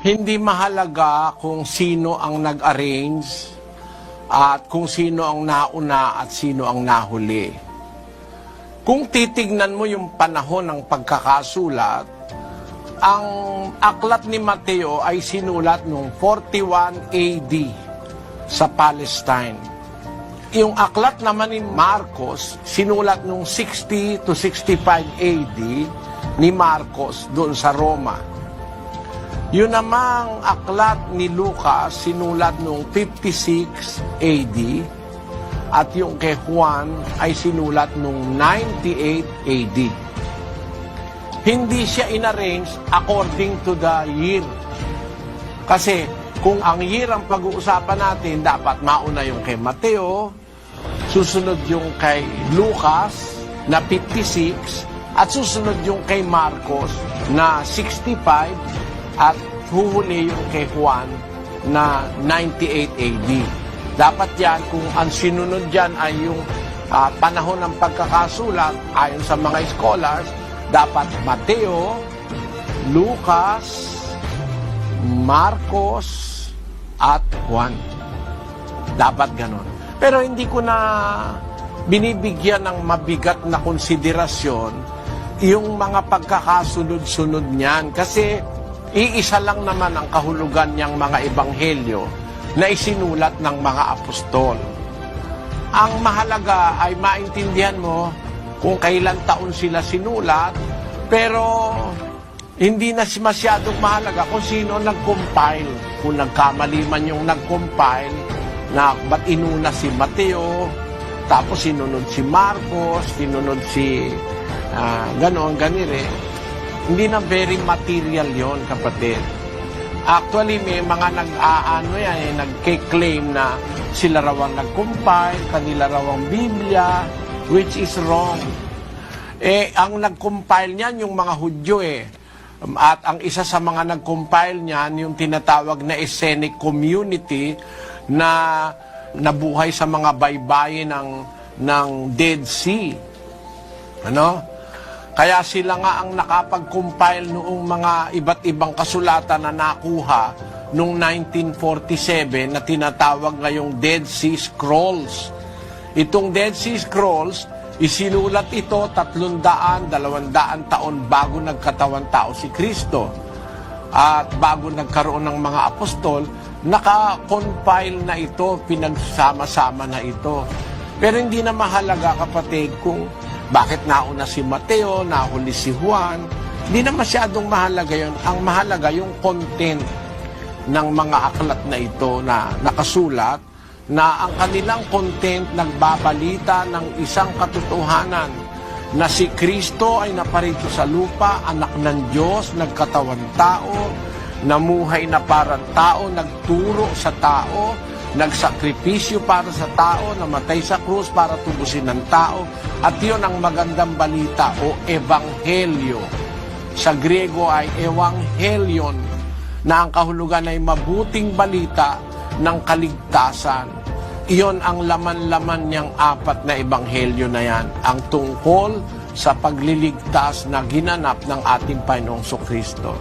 Hindi mahalaga kung sino ang nag-arrange at kung sino ang nauna at sino ang nahuli. Kung titignan mo yung panahon ng pagkakasulat, ang aklat ni Mateo ay sinulat noong 41 AD sa Palestine. Yung aklat naman ni Marcos, sinulat noong 60 to 65 AD ni Marcos doon sa Roma. Yun namang aklat ni Lucas, sinulat noong 56 AD, at yung kay Juan ay sinulat noong 98 AD. Hindi siya inarrange according to the year. Kasi kung ang year ang pag-uusapan natin, dapat mauna yung kay Mateo, susunod yung kay Lucas na 56, at susunod yung kay Marcos na 65, at huhuli yung kay Juan na 98 AD. Dapat yan, kung ang sinunod dyan ay yung ah, panahon ng pagkakasulat, ayon sa mga scholars, dapat Mateo, Lucas, Marcos, at Juan. Dapat ganon. Pero hindi ko na binibigyan ng mabigat na konsiderasyon yung mga pagkakasunod-sunod niyan. Kasi iisa lang naman ang kahulugan niyang mga ebanghelyo na isinulat ng mga apostol. Ang mahalaga ay maintindihan mo kung kailan taon sila sinulat, pero hindi na masyadong mahalaga kung sino nag-compile. Kung nagkamali man yung nag-compile, na ba't inuna si Mateo, tapos sinunod si Marcos, sinunod si ah, gano'n, ganire. Hindi na very material yon kapatid. Actually, may mga nag-aano yan, eh, nagke-claim na sila raw ang nag-compile, kanila raw ang Biblia, which is wrong. Eh, ang nag-compile niyan yung mga Hudyo eh. Um, At ang isa sa mga nag-compile niyan, yung tinatawag na Essenic community na nabuhay sa mga baybayin ng, ng Dead Sea. Ano? Kaya sila nga ang nakapag-compile noong mga iba't ibang kasulatan na nakuha noong 1947 na tinatawag ngayong Dead Sea Scrolls. Itong Dead Sea Scrolls, isinulat ito 300, 200 taon bago nagkatawan tao si Kristo. At bago nagkaroon ng mga apostol, naka-compile na ito, pinagsama-sama na ito. Pero hindi na mahalaga kapatid kung bakit nauna si Mateo, nahuli si Juan. Hindi na masyadong mahalaga yon. Ang mahalaga yung content ng mga aklat na ito na nakasulat na ang kanilang content nagbabalita ng isang katotohanan na si Kristo ay naparito sa lupa, anak ng Diyos, nagkatawan tao, namuhay na parang tao, nagturo sa tao, nagsakripisyo para sa tao, namatay sa krus para tubusin ng tao, at yun ang magandang balita o ebanghelyo. Sa Griego ay evangelion, na ang kahulugan ay mabuting balita ng kaligtasan. Iyon ang laman-laman niyang apat na ebanghelyo na yan, ang tungkol sa pagliligtas na ginanap ng ating Panginoong Kristo.